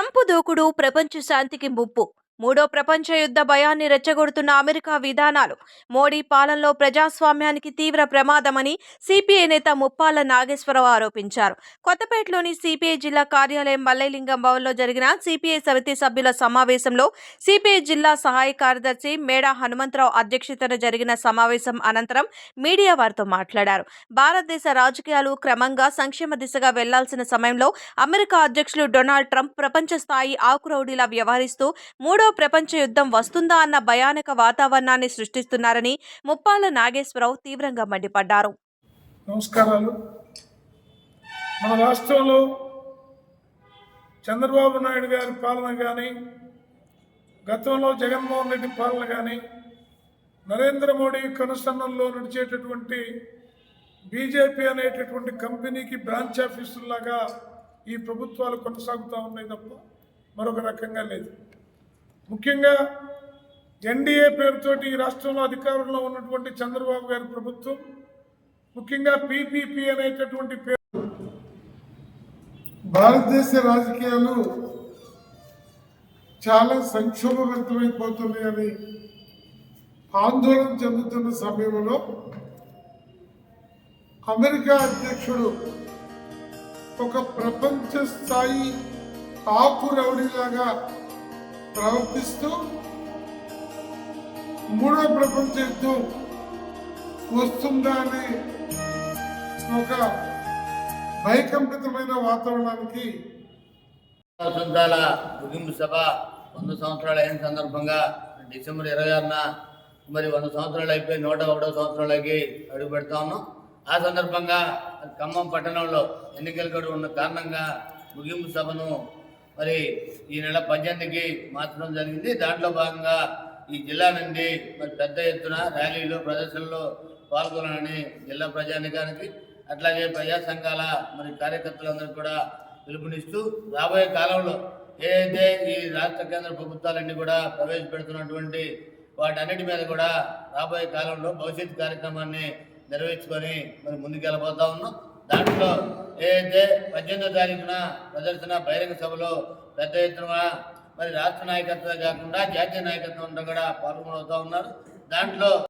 Trump దూకుడు ప్రపంచ శాంతికి ముప్పు. మూడో ప్రపంచ యుద్ధ భయాన్ని రెచ్చగొడుతున్న అమెరికా విధానాలు. మోడీ పాలనలో ప్రజాస్వామ్యానికి తీవ్ర ప్రమాదమని సిపిఐ నేత ముప్పాల నాగేశ్వరరావు ఆరోపించారు. కొత్తపేటలోని సిపిఐ జిల్లా కార్యాలయం మల్లైలింగం భవన్లో జరిగిన సిపిఐ సమితి సభ్యుల సమావేశంలో సిపిఐ జిల్లా సహాయ కార్యదర్శి మేడా హనుమంతరావు అధ్యక్షతన జరిగిన సమావేశం అనంతరం మీడియా వారితో మాట్లాడారు. భారతదేశ రాజకీయాలు క్రమంగా సంక్షేమ దిశగా వెళ్ళాల్సిన సమయంలో అమెరికా అధ్యక్షులు డొనాల్డ్ ట్రంప్ ప్రపంచ స్థాయి ఆకురౌడీలా వ్యవహరిస్తూ మూడో ప్రపంచ యుద్ధం వస్తుందా అన్న భయానక వాతావరణాన్ని సృష్టిస్తున్నారని ముప్పాల నాగేశ్వరరావు తీవ్రంగా మండిపడ్డారు. నమస్కారాలు. మన రాష్ట్రంలో చంద్రబాబు నాయుడు గారి పాలన కానీ గతంలో జగన్మోహన్ రెడ్డి పాలన కానీ నరేంద్ర మోడీ కనుసన్నల్లో నడిచేటటువంటి బీజేపీ అనేటటువంటి కంపెనీకి బ్రాంచ్ ఆఫీసులాగా ఈ ప్రభుత్వాలు కొనసాగుతూ ఉన్నాయి తప్ప మరొక రకంగా లేదు. ముఖ్యంగా ఎన్డీఏ పేరుతోటి ఈ రాష్ట్రంలో అధికారంలో ఉన్నటువంటి చంద్రబాబు గారి ప్రభుత్వం ముఖ్యంగా పీపీపీ అనేటటువంటి పేరు భారతదేశ రాజకీయాలు చాలా సంక్షోభవంతమైపోతున్నాయని ఆందోళన చెందుతున్న సమయంలో అమెరికా అధ్యక్షుడు ఒక ప్రపంచ స్థాయి ఆకు రౌడీలాగా ప్రవర్తిస్తూ మూడో ప్రపంచ యుద్ధం వస్తుందా అనే ఒక భయకంపితమైన వాతావరణానికి సంఘాల ముగింపు సభ వంద సంవత్సరాలు అయిన సందర్భంగా డిసెంబర్ ఇరవై ఆరున మరి వంద సంవత్సరాలు అయిపోయి నూట ఒకటో సంవత్సరాలకి అడుగు పెడతా ఉన్నాం. ఆ సందర్భంగా ఖమ్మం పట్టణంలో ఎన్నికల గడువు ఉన్న కారణంగా ముగింపు సభను మరి ఈ నెల పద్దెనిమిదికి మార్చడం జరిగింది. దాంట్లో భాగంగా ఈ జిల్లా నుండి మరి పెద్ద ఎత్తున ర్యాలీలు ప్రదర్శనలో పాల్గొనాలని జిల్లా ప్రజానికానికి అట్లాగే ప్రజా సంఘాల మరి కార్యకర్తలందరూ కూడా పిలుపునిస్తూ రాబోయే కాలంలో ఏదైతే ఈ రాష్ట్ర కేంద్ర ప్రభుత్వాలన్నీ కూడా ప్రవేశపెడుతున్నటువంటి వాటన్నిటి మీద కూడా రాబోయే కాలంలో భవిష్యత్ కార్యక్రమాన్ని నెరవేర్చుకొని మరి ముందుకెళ్ళబోతా ఉన్నాం. దాంట్లో ఏదైతే పద్దెనిమిదో తారీఖున ప్రదర్శన బహిరంగ సభలో పెద్ద ఎత్తున మరి రాష్ట్ర నాయకత్వం కాకుండా జాతీయ నాయకత్వం కూడా పాల్గొనవుతూ ఉన్నారు. దాంట్లో